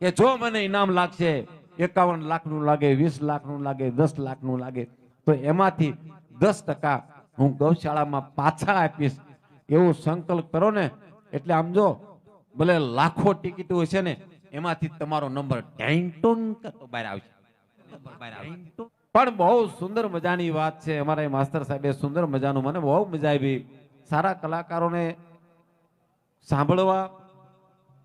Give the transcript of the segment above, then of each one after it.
કે જો મને ઇનામ લાગશે, એકાવન લાખનું લાગે, વીસ લાખનું લાગે, દસ લાખનું લાગે, તો એમાંથી દસ ટકા હું ગૌશાળામાં પાછા આપીશ. એવું સંકલ્પ કરો ને, એટલે આમ જો, ભલે લાખો ટિકિટો છે ને, એમાંથી તમારો નંબર ટેન્ટોન આવશે. પણ બહુ સુંદર મજાની વાત છે. અમારા માસ્તર સાહેબે સુંદર મજાનું, મને બહુ મજા આવી. સારા કલાકારોને સાંભળવા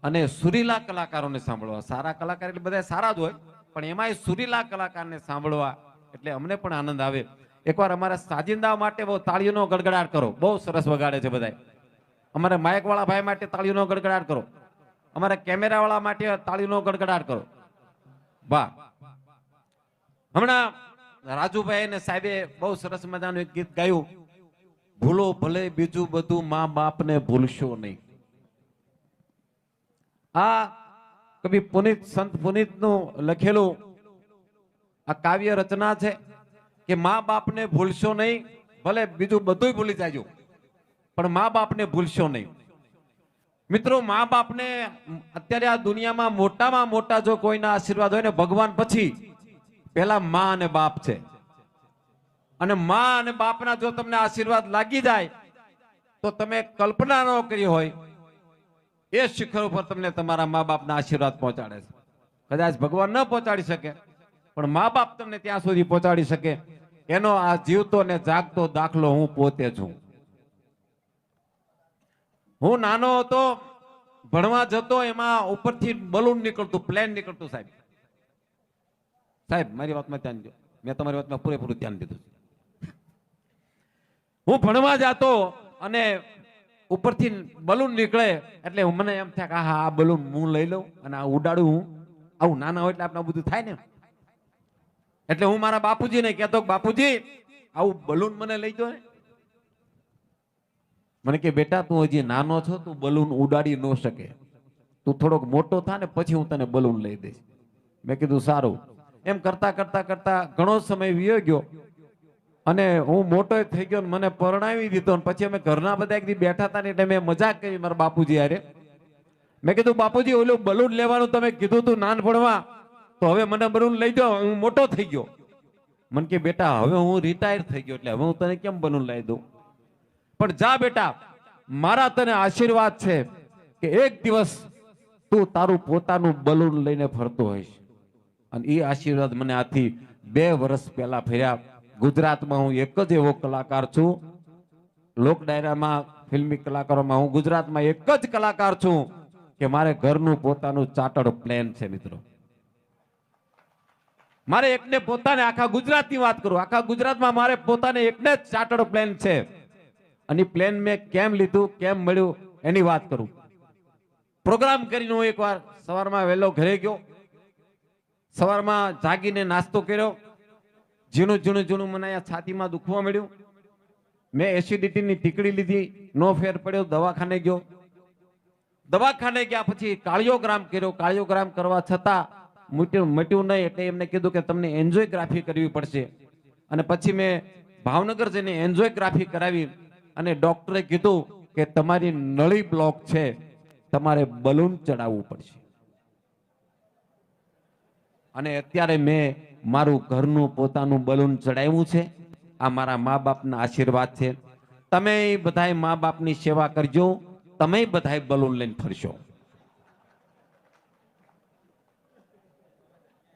અને સુરીલા કલાકારોને સાંભળવા. સારા કલાકાર એટલે બધા સારા જ હોય, પણ એમાંય સુરીલા કલાકારને સાંભળવા એટલે અમને પણ આનંદ આવે. એકવાર અમારા સાજિંદા માટે બહુ તાળીઓનો ગડગડાટ કરો. બહુ સરસ વગાડે છે બધા અમારા માયકવાળા ભાઈ માટે તાળીઓનો ગડગડાટ કરો. અમારા કેમેરાવાળા માટે તાળીઓનો ગડગડાટ કરો. વાહ. હમણાં રાજુભાઈ અને સાહેબે બહુ સરસ મજાનું એક ગીત ગાયું. ભૂલો ભલે બીજું બધું મા બાપને ભૂલશો નહીં. આ કવિ પુનિત, સંત પુનિતનું લખેલું આ કાવ્ય રચના છે કે મા બાપને ભૂલશો નહીં, ભલે બીજું બધું ભૂલી જાજો, પણ મા બાપને ભૂલશો નહીં. મિત્રો, મા બાપને અત્યારે આ દુનિયામાં મોટામાં મોટા જો કોઈના આશીર્વાદ હોય ને, ભગવાન પછી પેલા મા અને બાપ છે. અને મા અને બાપના જો તમને આશીર્વાદ લાગી જાય, તો તમે કલ્પના ન કરી હોય એ શિખર ઉપર તમને તમારા મા બાપના આશીર્વાદ પહોંચાડે છે. કદાચ ભગવાન ન પહોંચાડી શકે, પણ મા બાપ તમને ત્યાં સુધી પહોંચાડી શકે. એનો આ જીવતો ને જાગતો દાખલો હું પોતે છું. હું નાનો હતો, ભણવા જતો, એમાં ઉપરથી બલૂન નીકળતું પ્લેન નીકળતું સાહેબ. સાહેબ, મારી વાતમાં ધ્યાન દો. મેં તમારી વાતમાં પૂરેપૂરું ધ્યાન દીધું હું ભણવા જતો અને ઉપરથી બલૂન નીકળે એટલે મને એમ થાય કે હા આ બલૂન હું લઈ લઉં અને આ ઉડાડું હું. આવું નાના હોય એટલે આપણે બધું થાય ને. એટલે હું મારા બાપુજીને કહેતો બાપુજી, આવું બલૂન મને લઈ દો ને. મને કે, બેટા, તું હજી નાનો છો, તું બલૂન ઉડાડી ન શકે. તું થોડોક મોટો થા ને પછી હું તને બલૂન લઈ દઈશ. મેં કીધું, સારું. એમ કરતા કરતા કરતા ઘણો સમય વીયો ગયો. અને હું મોટો થઈ ગયો મને પરણાવી દીધો પછી અમે ઘરના બધા એક બેઠા હતા ને એટલે મેં મજાક કરી મારા બાપુજી અરે મેં કીધું, બાપુજી, ઓલું બલૂન લેવાનું તમે કીધું તું નાનપણમાં તો હવે મને બલૂન લઈ જાઓ, હું મોટો થઈ ગયો. મને કે, બેટા, હવે હું રિટાયર થઈ ગયો, એટલે હવે હું તને કેમ બલૂન લઈ દઉં? પણ જા બેટા, મારા તને આશીર્વાદ છે કે એક દિવસ તું તારું પોતાનું બલૂન લઈને ફરતો હોઈશ. અને એ આશીર્વાદ મને આથી બે વર્ષ પહેલા ફેર્યા. ગુજરાતમાં હું એક જ એવો કલાકાર છું. લોક ડાયરામાં ફિલ્મી કલાકારોમાં હું ગુજરાતમાં એક જ કલાકાર છું કે મારે ઘરનું પોતાનું ચાર્ટર્ડ પ્લેન છે મિત્રો. મારે એકને પોતાને આખા ગુજરાતની વાત કરું. આખા ગુજરાતમાં મારે પોતાને એકને જ ચાર્ટર્ડ પ્લેન છે. અને પ્લેન મેં કેમ લીધું, કેમ મળ્યું, એની વાત કરું. પ્રોગ્રામ કરીને હું એકવાર સવારમાં વહેલો ઘરે ગયો. સવારમાં જાગીને નાસ્તો કર્યો. ઝીણું ઝીણું ઝીણું મને અહીંયા છાતીમાં દુખવા મળ્યું. મેં એસિડિટીની ટીકડી લીધી, નો ફેર પડ્યો, દવાખાને ગયો. દવાખાને ગયા પછી કાળિયોગ્રામ કર્યો. કાળિયોગ્રામ કરવા છતાં મટ્યું મટ્યું નહીં એટલે એમને કીધું કે તમને એન્જોયગ્રાફી કરવી પડશે. અને પછી મેં ભાવનગર જઈને એન્જોયગ્રાફી કરાવી અને ડોક્ટરે કીધું કે તમારી નળી બ્લોક છે, તમારે બલૂન ચડાવવું પડશે. અને અત્યારે મેં મારું ઘરનું પોતાનું બલૂન ચડાવ્યું છે. આ મારા મા બાપના આશીર્વાદ છે. તમે બધાય મા બાપની સેવા કરજો. તમે બધાય બલૂન લઈને ફરશો.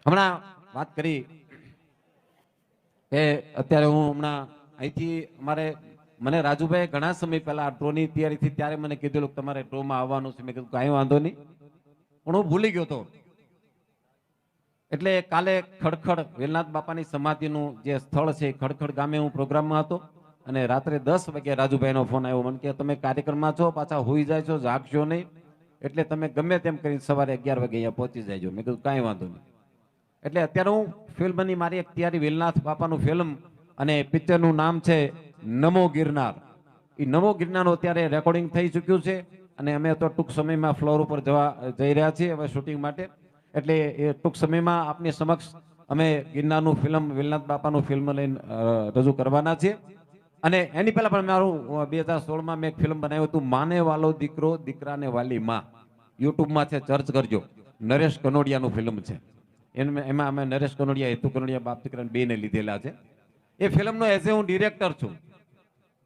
હમણાં વાત કરી કે અત્યારે હું હમણાં અહીંથી અમારે, મને રાજુભાઈ ઘણા સમય પહેલા ડ્રોની તૈયારીથી ત્યારે મને કીધેલું તમારે ડ્રોમાં આવવાનું છે. મેં કીધું કાંઈ વાંધો નહીં. પણ હું ભૂલી ગયો હતો એટલે કાલે ખડખડ વેલનાથ બાપાની સમાધિનું જે સ્થળ છે ખડખડ ગામે હું પ્રોગ્રામમાં હતો અને રાત્રે દસ વાગે રાજુભાઈનો ફોન આવ્યો. મને કે, તમે કાર્યક્રમમાં છો? પાછા હોઈ જાય છો? જાગશો નહીં? એટલે તમે ગમે તેમ કરીને સવારે અગિયાર વાગે અહીંયા પહોંચી જાયજો. મેં કીધું, કાંઈ વાંધો નહીં. એટલે અત્યારે હું ફિલ્મની મારી એક તૈયારી વેલનાથ બાપાનું ફિલ્મ અને પિક્ચરનું નામ છે નમો ગિરનાર. એ નમો ગિરનારનું અત્યારે રેકોર્ડિંગ થઈ ચૂક્યું છે અને અમે તો ટૂંક સમયમાં ફ્લોર ઉપર જવા જઈ રહ્યા છીએ હવે શૂટિંગ માટે. એટલે એ ટૂંક સમયમાં આપની સમક્ષ અમે ગિરનારનું ફિલ્મ, વિલનાથ બાપાનું ફિલ્મ લઈને રજૂ કરવાના છીએ. અને એની પહેલાં પણ મારું બે હજાર સોળમાં મેં એક ફિલ્મ બનાવ્યું હતું, માને વાલો દીકરો, દીકરાને વાલી માં. યુટ્યુબમાં છે, સર્ચ કરજો. નરેશ કનોડિયાનું ફિલ્મ છે. એમાં એમાં અમે નરેશ કનોડિયા, હેતુ કનોડિયા, બાપ દીકરાને બેને લીધેલા છે. એ ફિલ્મનો એઝ એ હું ડિરેક્ટર છું.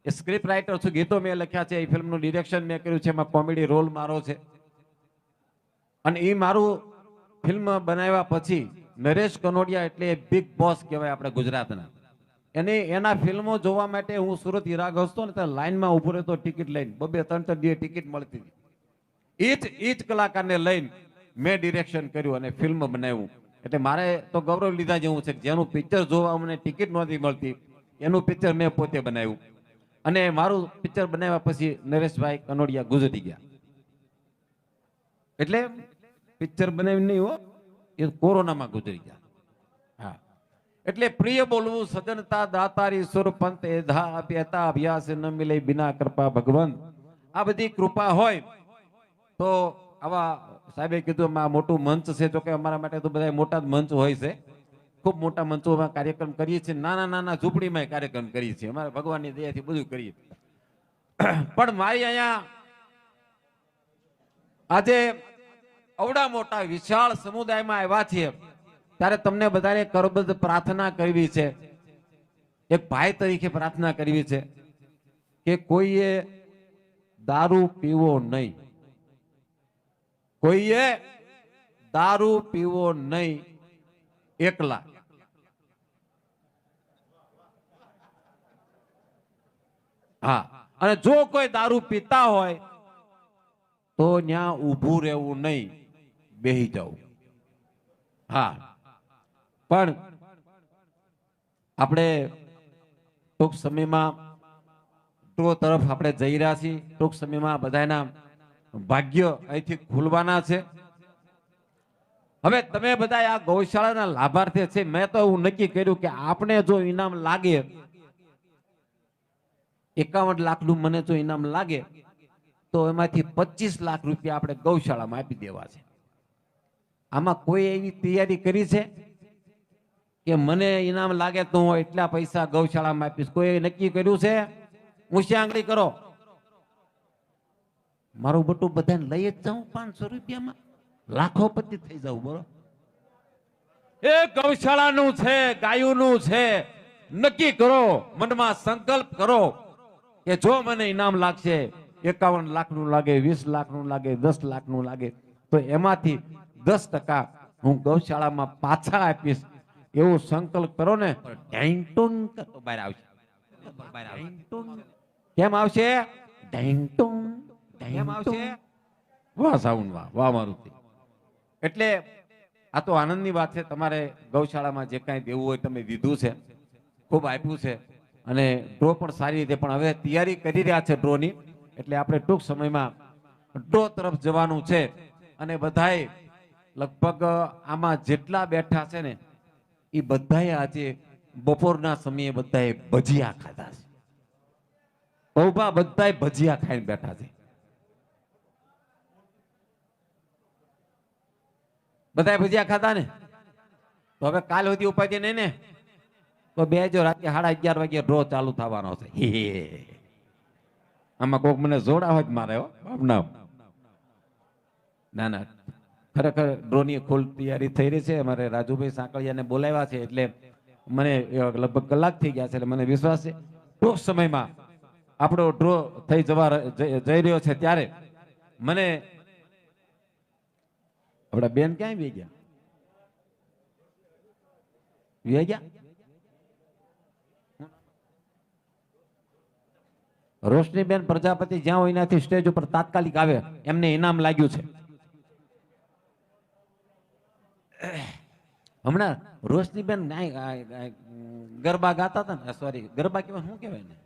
એ સ્ક્રિપ્ટ રાઇટર છું, ગીતો મેં લખ્યા છે. એ ફિલ્મનું ડિરેક્શન મેં કર્યું છે. એમાં કોમેડી રોલ મારો છે. અને એ મારું ફિલ્મ બનાવ્યા પછી નરેશ કનોડિયા એટલે બિગ બોસ કહેવાય આપણે ગુજરાતના. એની, એના ફિલ્મો જોવા માટે હું સુરત ઈરાગ હસતો ને ત્યાં લાઈનમાં ઊભો રહેતો ટિકિટ લઈને. બબે ત્રણ ત્રણ દિવસ ટિકિટ મળતી. હતી એ જ કલાકારને લઈને મેં ડિરેક્શન કર્યું અને ફિલ્મ બનાવ્યું. એટલે મારે તો ગૌરવ લીધા જેવું છે જેનું પિક્ચર જોવા મને ટિકિટ નહોતી મળતી, એનું પિક્ચર મેં પોતે બનાવ્યું. અને મારું પિક્ચર બનાવ્યા પછી નરેશભાઈ કનોડિયા ગુજરી ગયા. એટલે પિક્ચર બનાવી નહીં હો, એ કોરોનામાં ગુજરી ગયા. હા. એટલે પ્રિય બોલવું સજનતા દાતારી સુર પંત એધા અપ્યતા અભ્યાસ ન મિલે બિના કૃપા ભગવાન આ બધી કૃપા હોય તો આવા સાહેબે કીધું આ મોટું મંચ છે, જો કે અમારા માટે તો બધા મોટા મંચ હોય છે. ખૂબ મોટા મંચોમાં કાર્યક્રમ કરીએ છીએ, નાના નાના ઝૂંપડીમાં કાર્યક્રમ કરીએ છીએ. અમારે ભગવાનની દયાથી બધું કરીએ. પણ મારી અહીંયા આજે અવડા મોટા વિશાળ સમુદાયમાં આવ્યા છીએ. ત્યારે તમને બધાને કરબદ્ધ પ્રાર્થના કરવી છે. એક ભાઈ તરીકે પ્રાર્થના કરવી છે કે કોઈએ દારૂ પીવો નહીં. કોઈએ દારૂ પીવો નહીં એકલા. હા, અને જો કોઈ દારૂ પીતા હોય તો ત્યાં ઊભું રહેવું નહીં. બેહી જાઓ. હા. પણ આપણે ટૂંક સમયમાં ટો તરફ આપણે જઈ રહ્યા છીએ. ટૂંક સમયમાં બધાના ભાગ્ય અહીંથી ખુલવાના છે. હવે તમે બધા આ ગૌશાળાના લાભાર્થી છે. મેં તો એવું નક્કી કર્યું કે આપણે જો ઇનામ લાગે, એકાવન લાખનું મને જો ઇનામ લાગે, તો એમાંથી પચીસ લાખ રૂપિયા આપણે ગૌશાળામાં આપી દેવા છે. આમાં કોઈ એવી તૈયારી કરી છે? કે મને ઇનામ લાગે તો હું એટલા પૈસા ગૌશાળામાં આપીશ. કોઈ નક્કી કર્યું છે? ઊંચી આંગળી કરો. મારું બટું બધાને લઈ જ જાઉં પાંચસો રૂપિયામાં. લાખોપતિ થઈ જાઉં, બોલો. એ ગૌશાળાનું છે, ગાયોનું છે, નક્કી કરો, મનમાં સંકલ્પ કરો કે જો મને ઇનામ લાગશે, એકાવન લાખનું લાગે, વીસ લાખનું લાગે, દસ લાખનું લાગે, તો એમાંથી દસ ટકા હું ગૌશાળામાં પાછા આપીશ. એવો સંકલ્પ કરો ને ઢેંટુન બહાર આવશે. કેમ આવશે? ઢેંટુન કેમ આવશે? વાહ સાઉન્ડ વાહ વાહ મારુતિ. એટલે આ તો આનંદની વાત છે તમારે ગૌશાળામાં જે કાંઈ દેવું હોય તમે દીધું છે ખૂબ આપ્યું છે. અને ડ્રો પણ સારી રીતે પણ હવે તૈયારી કરી રહ્યા છે ડ્રોની. એટલે આપણે ટૂંક સમયમાં ડ્રો તરફ જવાનું છે. અને બધાએ લગભગ આમાં જેટલા બેઠા છે ને, એ બધાએ આજે બપોરના સમયે બધાએ ભજીયા ખાધા છે. બહુભા બધાએ ભજીયા ખાઈને બેઠા છે. બધાએ ભજીયા ખાધા ને? તો હવે કાલ સુધી ઉપાધિ નહીં ને? તો બે જો રાતે સાડા અગિયાર વાગે ડ્રો ચાલુ થવાનો છે. આમાં કોક મને જોડા હોય મારે ના ના. ખરેખર ડ્રોની ફૂલ તૈયારી થઈ રહી છે. અમારે રાજુભાઈ સાંકળિયાને બોલાવ્યા છે એટલે મને લગભગ કલાક થઈ ગયા છે એટલે મને વિશ્વાસ છે. ટૂંક સમયમાં આપણો ડ્રો થઈ જવા જઈ રહ્યો છે ત્યારે મને આપણા બેન ક્યાંય વે ગયા? વી ગયા? રોશનીબેન પ્રજાપતિ જ્યાં હોય ત્યાંથી સ્ટેજ ઉપર તાત્કાલિક આવે. એમને ઇનામ લાગ્યું છે. હમણાં રોશનીબેન બેન ગાય- ગાય- ગરબા ગાતા હતા ને? સોરી ગરબા કેવાય શું કહેવાય ને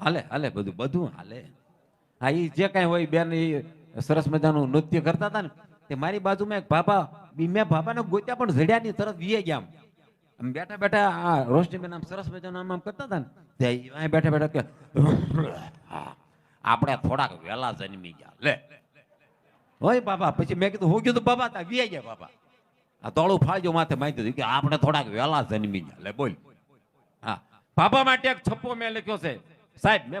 હાલે હાલે બધું બધું હાલે. હા એ જે કાંઈ હોય બેન એ સરસ મજાનું નૃત્ય કરતા હતા ને, તે મારી બાજુમાં એક ભાભા મેં ભાભાને ગોત્યા પણ જડ્યા ની તરત વીએ ગયા આમ. બેઠા બેઠા આ રોશનીબેન આમ સરસ મજાનું આમ આમ કરતા હતા ને, તે બેઠા બેઠા કે આપણે થોડાક વહેલા જન્મી ગયા, લે. હોય બાબા, પછી મેં કીધું, હું કીધું, બાબા, તા વી બાબા. આ તોળું ફાળજો માથે માહિતી દીધું કે આપણે થોડાક વહેલા જન્મી લે બોલ. હા. બાબા માટે એક છપ્પો મેં લખ્યો છે. સાહેબ, મેં